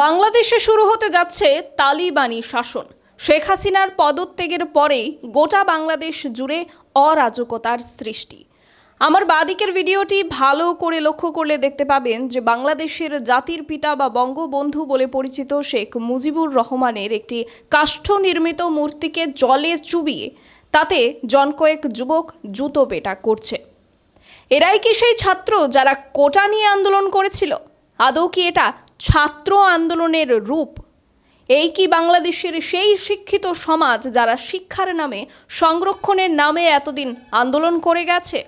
বাংলাদেশে শুরু হতে যাচ্ছে তালিবানি শাসন। শেখ হাসিনার পদত্যাগের পরেই গোটা বাংলাদেশ জুড়ে অরাজকতার সৃষ্টি। আমার বাদিকের ভিডিওটি ভালো করে লক্ষ্য করলে দেখতে পাবেন যে বাংলাদেশের জাতির পিতা বা বঙ্গবন্ধু বলে পরিচিত শেখ মুজিবুর রহমানের একটি কাষ্ঠ নির্মিত মূর্তিকে জলে চুবিয়ে তাতে জনকয়েক যুবক জুতো পেটা করছে। এরাই কি সেই ছাত্র যারা কোটা নিয়ে আন্দোলন করেছিল? আদৌ কি এটা ছাত্র আন্দোলনের রূপ। এই কি বাংলাদেশের সেই শিক্ষিত সমাজ যারা শিক্ষার নামে, সংরক্ষণের নামে এতদিন আন্দোলন করে গেছে?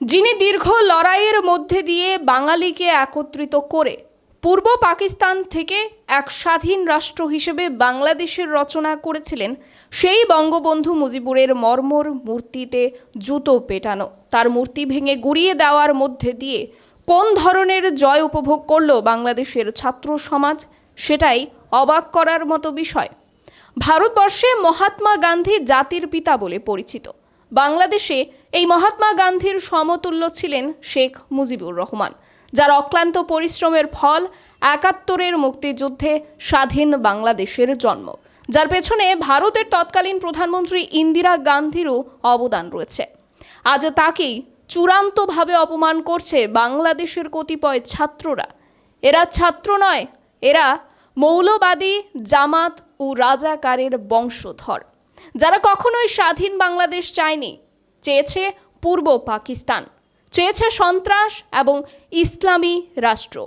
যিনি দীর্ঘ লড়াইয়ের মধ্যে দিয়ে বাঙালিকে একত্রিত করে, পূর্ব পাকিস্তান থেকে এক স্বাধীন রাষ্ট্র হিসেবে বাংলাদেশের রচনা করেছিলেন, সেই বঙ্গবন্ধু মুজিবুরের মর্মর মূর্তিতে জুতো পেটানো। তার মূর্তি ভেঙে গুড়িয়ে দেওয়ার মধ্যে দিয়ে কোন ধরনের জয় উপভোগ করল বাংলাদেশের ছাত্র সমাজ? সেটাই অবাক করার মতো বিষয়। ভারতবর্ষে মহাত্মা গান্ধী জাতির পিতা বলে পরিচিত। বাংলাদেশে এই মহাত্মা গান্ধীর সমতুল্য ছিলেন শেখ মুজিবুর রহমান, যার অক্লান্ত পরিশ্রমের ফল একাত্তরের মুক্তিযুদ্ধে স্বাধীন বাংলাদেশের জন্ম, যার পেছনে ভারতের তৎকালীন প্রধানমন্ত্রী ইন্দিরা গান্ধীরও অবদান রয়েছে। আজ তাকেই চূড়ান্তভাবে অপমান করছে বাংলাদেশের কতিপয় ছাত্ররা। এরা ছাত্র নয়, এরা মৌলবাদী, জামাত ও রাজাকারের বংশধর, যারা কখনোই স্বাধীন বাংলাদেশ চায়নি। চেয়েছে পূর্ব পাকিস্তান, চেয়েছে সন্ত্রাস এবং ইসলামী রাষ্ট্র,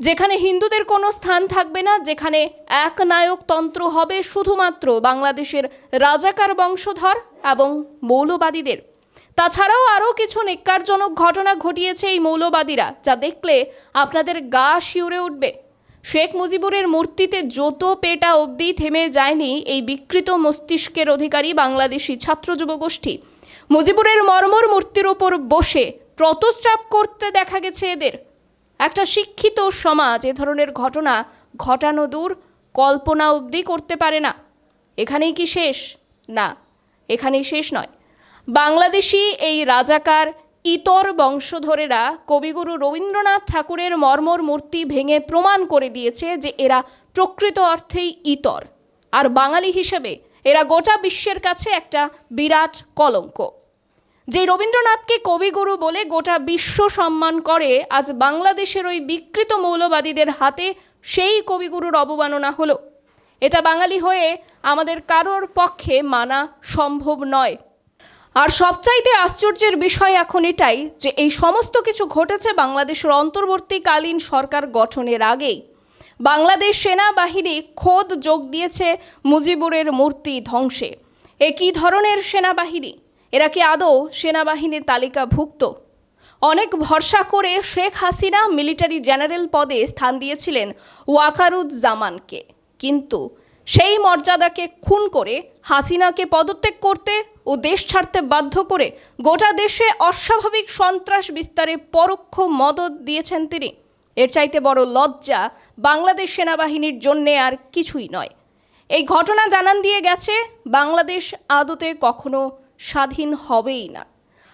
যেখানে হিন্দুদের কোনো স্থান থাকবে না, যেখানে এক নায়কতন্ত্র হবে শুধুমাত্র বাংলাদেশের রাজাকার বংশধর এবং মৌলবাদীদের। তাছাড়াও আরও কিছু নিকারজনক ঘটনা ঘটিয়েছে এই মৌলবাদীরা, যা দেখলে আপনাদের গা শিউরে উঠবে। শেখ মুজিবুরের মূর্তিতে যত পেটা অবধি থেমে যায়নি এই বিকৃত মস্তিষ্কের অধিকারী বাংলাদেশি ছাত্র যুবগোষ্ঠী। মুজিবুরের মর্মর মূর্তির ওপর বসে প্রতস্রাপ করতে দেখা গেছে এদের। একটা শিক্ষিত সমাজ এ ধরনের ঘটনা ঘটানো দূর কল্পনা অবধি করতে পারে না। এখানেই কি শেষ? না, এখানেই শেষ নয়। বাংলাদেশি এই রাজাকার ইতর বংশধরেরা কবিগুরু রবীন্দ্রনাথ ঠাকুরের মর্মর মূর্তি ভেঙে প্রমাণ করে দিয়েছে যে এরা প্রকৃত অর্থেই ইতর। আর বাঙালি হিসেবে এরা গোটা বিশ্বের কাছে একটা বিরাট কলঙ্ক। যে রবীন্দ্রনাথকে কবিগুরু বলে গোটা বিশ্ব সম্মান করে, আজ বাংলাদেশের ওই বিকৃত মৌলবাদীদের হাতে সেই কবিগুরুর অবমাননা হলো। এটা বাঙালি হয়ে আমাদের কারোর পক্ষে মানা সম্ভব নয়। আর সবচাইতে আশ্চর্যের বিষয় এখন এটাই যে এই সমস্ত কিছু ঘটেছে বাংলাদেশের অন্তর্বর্তীকালীন সরকার গঠনের আগেই। বাংলাদেশ সেনাবাহিনী খোদ যোগ দিয়েছে মুজিবুরের মূর্তি ধ্বংসে। এ কী ধরনের সেনাবাহিনী? এরা কি আদৌ সেনাবাহিনীর তালিকাভুক্ত? অনেক ভরসা করে শেখ হাসিনা মিলিটারি জেনারেল পদে স্থান দিয়েছিলেন ওয়াকারুজ্জামানকে। কিন্তু সেই মর্যাদাকে খুন করে হাসিনাকে পদত্যাগ করতে ও দেশ ছাড়তে বাধ্য করে গোটা দেশে অস্বাভাবিক সন্ত্রাস বিস্তারে পরোক্ষ মদত দিয়েছেন তিনি। এর চাইতে বড় লজ্জা বাংলাদেশ সেনাবাহিনীর জন্যে আর কিছুই নয়। এই ঘটনা জানান দিয়ে গেছে, বাংলাদেশ আদতে কখনো স্বাধীন হবেই না।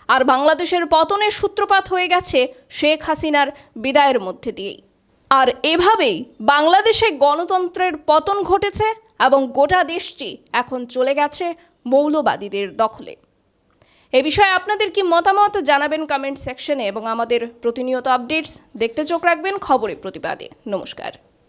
আর বাংলাদেশের পতনের সূত্রপাত হয়ে গেছে শেখ হাসিনার বিদায়ের মধ্যে দিয়েই। আর এভাবেই বাংলাদেশে গণতন্ত্রের পতন ঘটেছে এবং গোটা দেশটি এখন চলে গেছে মৌলবাদীদের দখলে। এ বিষয়ে আপনাদের কি মতামত জানাবেন কমেন্ট সেকশনে এবং আমাদের প্রতিনিয়ত আপডেটস দেখতে চোখ রাখবেন খবরে প্রতিবাদে। নমস্কার।